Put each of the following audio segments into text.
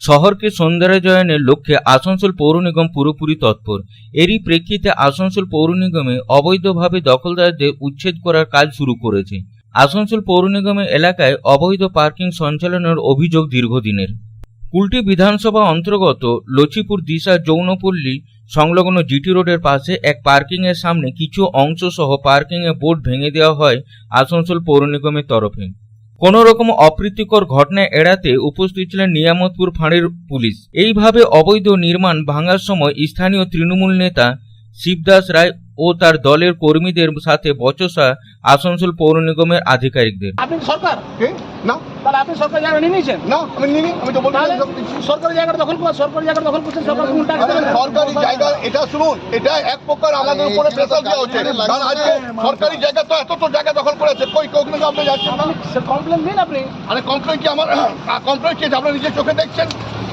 শহরকে সৌন্দর্যায়নের লক্ষ্যে আসানসোল পৌর নিগম পুরোপুরি তৎপর। এরই প্রেক্ষিতে আসানসোল পৌর নিগমে অবৈধভাবে দখলদারদের উচ্ছেদ করার কাজ শুরু করেছে। আসানসোল পৌর নিগমের এলাকায় অবৈধ পার্কিং সঞ্চালনের অভিযোগ দীর্ঘদিনের। কুলটি বিধানসভা অন্তর্গত লচিপুর দিশা যৌনপল্লী সংলগ্ন জিটি রোডের পাশে এক পার্কিংয়ের সামনে কিছু অংশ সহ পার্কিং এর বোর্ড ভেঙে দেওয়া হয় আসানসোল পৌর নিগমের তরফে। কোন রকম অপ্রীতিকর ঘটনা এড়াতে উপস্থিত ছিলেন নিয়ামতপুর ফাঁড়ির পুলিশ। এইভাবে অবৈধ নির্মাণ ভাঙার সময় স্থানীয় তৃণমূল নেতা শিবদাস রায় ও তার দলের কর্মীদের সাথে বচসা আসানসোল পৌর নিগমের আধিকারিকদের। আপনি সরকার? না। তাহলে আপনি সরকার জায়গা নিয়ে নিয়েছেন? না আমি আমি তো বলছি। সরকারি জায়গাটা দখল করা সরকারি জায়গাটা দখল করছেন সরকার কোন টাকা সরকারি জায়গা এটা শুনুন এটা এক প্রকার আমাদের উপরে প্রেসার দেওয়া হচ্ছে। কারণ আজকে সরকারি জায়গা তো এত তো জায়গা দখল করেছে কই তো আপনি যাচ্ছেন না। কমপ্লেন দিন আপনি। আরে কমপ্লেন কি আমার কমপ্লেন কি আপনারা নিজের চোখে দেখছেন?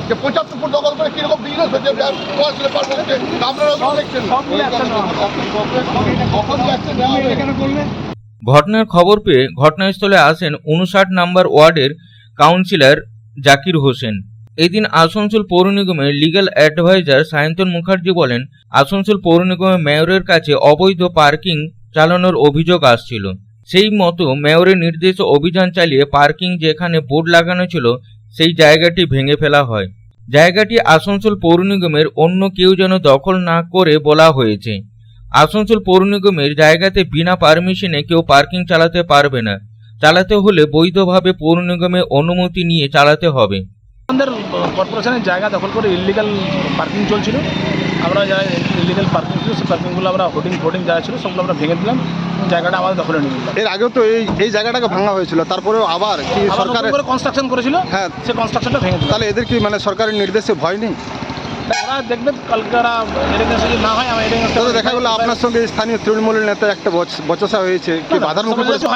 যে পঁচাত্তর ফুট দখল করে কীরকম বিজনেস হচ্ছে পড়াশোনা পার হচ্ছে আপনারা দেখছেন। কখন? ঘটনার খবর পেয়ে ঘটনাস্থলে আসেন উনষাট নম্বর ওয়ার্ডের কাউন্সিলর জাকির হোসেন। এদিন আসানসোল পৌর নিগমের লিগ্যাল অ্যাডভাইজার সায়ন্তন মুখার্জি বলেন আসানসোল পৌর নিগমের মেয়রের কাছে অবৈধ পার্কিং চালানোর অভিযোগ আসছিল। সেই মতো মেয়রের নির্দেশে অভিযান চালিয়ে পার্কিং যেখানে বোর্ড লাগানো ছিল সেই জায়গাটি ভেঙে ফেলা হয়। জায়গাটি আসানসোল পৌর নিগমের অন্য কেউ যেন দখল না করে বলা হয়েছে। আসানসোল পৌর নিগমের জায়গাতে বিনা পারমিশনে কেউ পার্কিং চালাতে পারবে না। চালাতে হলে বৈধভাবে পৌর নিগমের অনুমতি নিয়ে চালাতে হবে। আমাদের কর্পোরেশনের জায়গা দখল করে ইলিগাল পার্কিং চলছিল। আমরা যারা ইলিগাল পার্কিং ছিল সেই পার্কিংগুলো আমরা হোর্ডিং ফোর্ডিং যারা ছিল সেগুলো আমরা ভেঙে দিলাম। জায়গাটা আমাদের দখলে নিয়ে নিলাম। এর আগেও তো এই এই জায়গাটাকে ভাঙা হয়েছিল। তারপরেও আবার কি আবার সরকারের নতুন করে কনস্ট্রাকশন করেছিল হ্যাঁ। সে কনস্ট্রাকশনটা ভেঙে তাহলে এদের কি মানে সরকারের নির্দেশে ভয় নেই? ওরা দেখবে কালকে যদি না হয় আমরা দেখা গেলো আপনার সঙ্গে স্থানীয় তৃণমূলের নেতা একটা বচসা হয়েছে। কি বাধার মুখে পড়েছে?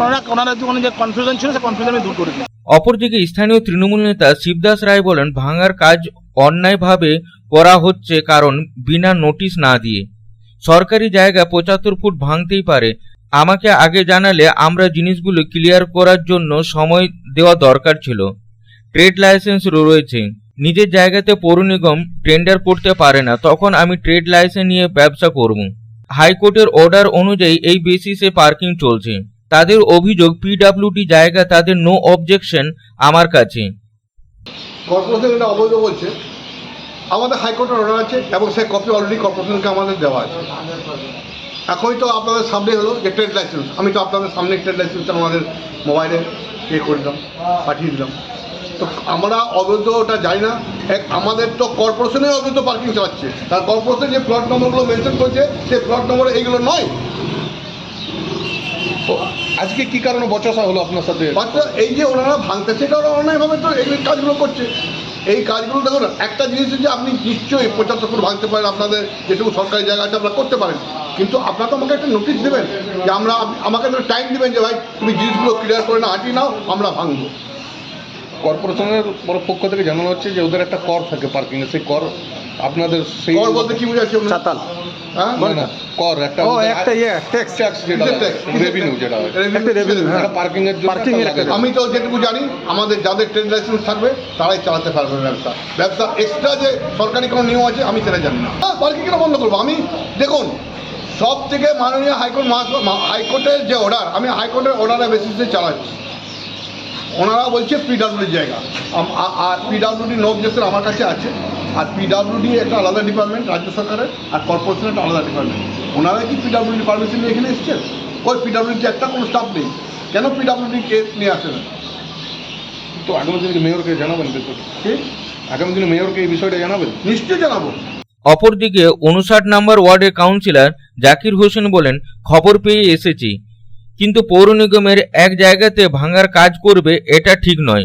ওনারা ওনারা যে যে কনফিউশন ছিল সেই কনফিউশন আমি দূর করে অপরদিকে স্থানীয় তৃণমূল নেতা শিবদাস রায় বলেন ভাঙার কাজ অন্যায়ভাবে করা হচ্ছে কারণ বিনা নোটিশ না দিয়ে। সরকারি জায়গা পঁচাত্তর ফুট ভাঙতেই পারে। আমাকে আগে জানালে আমরা জিনিসগুলো ক্লিয়ার করার জন্য সময় দেওয়া দরকার ছিল। ট্রেড লাইসেন্স রয়েছে। নিজের জায়গাতে পৌর নিগম টেন্ডার করতে পারে না, তখন আমি ট্রেড লাইসেন্স নিয়ে ব্যবসা করব। হাইকোর্টের অর্ডার অনুযায়ী এই বেসিসে পার্কিং চলছে। তাদের অভিযোগ পিডাব্লিউডি জায়গা তাদের নো অবজেকশন আমার কাছে। কর্পোরেশন এটা অবৈধ বলছে। আমাদের হাইকোর্টের অর্ডার আছে এবং সেই কপি অলরেডি কর্পোরেশনকে আমাদের দেওয়া আছে। এখনই তো আপনাদের সামনে হলো যে ট্রেড লাইসেন্স আমি তো আপনাদের সামনে ট্রেড লাইসেন্সটা আমাদের মোবাইলে পে করে দিলাম, পাঠিয়ে দিলাম। তো আমরা অবৈধ ওটা যাই না। এক আমাদের তো কর্পোরেশনে অবৈধ পার্কিং চালাচ্ছে। তার কর্পোরেশন যে প্লট নম্বরগুলো মেনশন করছে, সেই প্লট নম্বরে এইগুলো নয়। আজকে কি কারণে বচসা হলো আপনার সাথে? বাচ্চা এই যে ওনারা ভাঙতেছে কারণ অন্যায়ভাবে তো এই কাজগুলো করছে। এই কাজগুলো দেখুন একটা জিনিস যে আপনি নিশ্চয়ই পঁচাত্তর ফুট ভাঙতে পারেন আপনাদের যেটুকু সরকারি জায়গা আছে আপনারা করতে পারেন। কিন্তু আপনারা তো আমাকে একটা নোটিশ দেবেন যে আমরা আমাকে একটা টাইম দেবেন যে ভাই তুমি জিনিসগুলো ক্লিয়ার করে না হাঁটিয়ে নাও আমরা ভাঙবো। কর্পোরেশনের বড় পক্ষ থেকে জানানো হচ্ছে যে ওদের একটা কর থাকে পার্কিংয়ে সেই কর আপনাদের সেই কর বলতে কি বোঝাচ্ছে? চাতাল। কর একটা ও একটা ইয়ে ট্যাক্স ট্যাক্স যেটা রেভিনিউ হয় Revenue একটা revenue, হ্যাঁ। পার্কিং এর জন্য এর আমি তো যেটুকু জানি আমাদের যাদের ট্রেন লাইসেন্স থাকবে তারাই চালাতে পারবে ব্যবসা। ব্যবসা এক্সট্রা যে সরকারি কোনো নিয়ম আছে আমি সেটা জানি না। পার্কিং কেন বন্ধ করব? আমি দেখুন সব থেকে মাননীয় হাইকোর্ট হাইকোর্টের যে অর্ডার আমি হাইকোর্টের অর্ডারের বেসিসে চালাচ্ছি। ওনারা বলছে পিডাব্লিউডির জায়গা। আর পিডাব্লিউডি নো অবজেকশন আমার কাছে আছে। আর পিডাব্লিউডি একটা আলাদা ডিপার্টমেন্ট রাজ্য সরকারের আর কর্পোরেশন একটা আলাদা ডিপার্টমেন্ট ওনারা কি পিডাব্লিউডি পারমিশন নিয়ে এখানে এসছেন? ওই পিডাব্লিউডি একটা কোনো স্টাফ নেই। কেন পিডাব্লিউডি কেস নিয়ে আসে না? তো আগামী দিনে মেয়রকে জানাবেন বিষয়টা আগামী দিনে মেয়রকে এই বিষয়টা জানাবেন? নিশ্চয়ই জানাব। অপরদিকে উনষাট নম্বর ওয়ার্ডের কাউন্সিলর জাকির হোসেন বলেন খবর পেয়ে এসেছি। কিন্তু পৌর নিগমের এক জায়গাতে ভাঙার কাজ করবে এটা ঠিক নয়।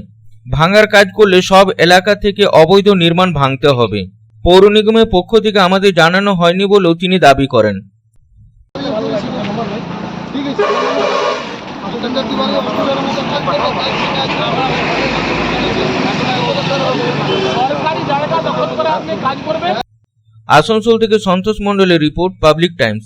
ভাঙার কাজ করলে সব এলাকা থেকে অবৈধ নির্মাণ ভাঙতে হবে। পৌর নিগমের পক্ষ থেকে আমাদের জানানো হয়নি বলেও তিনি দাবি করেন। আসানসোল থেকে সন্তোষ মন্ডলের report, public Times.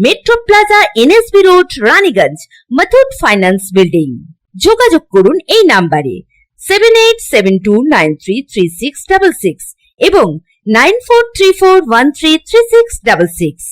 Metro plaza NSB road Raniganj Muthoot finance building যোগাযোগ করুন এই নাম্বারে seven eight seven two nine three three six double six এবং nine four three four one three three six double six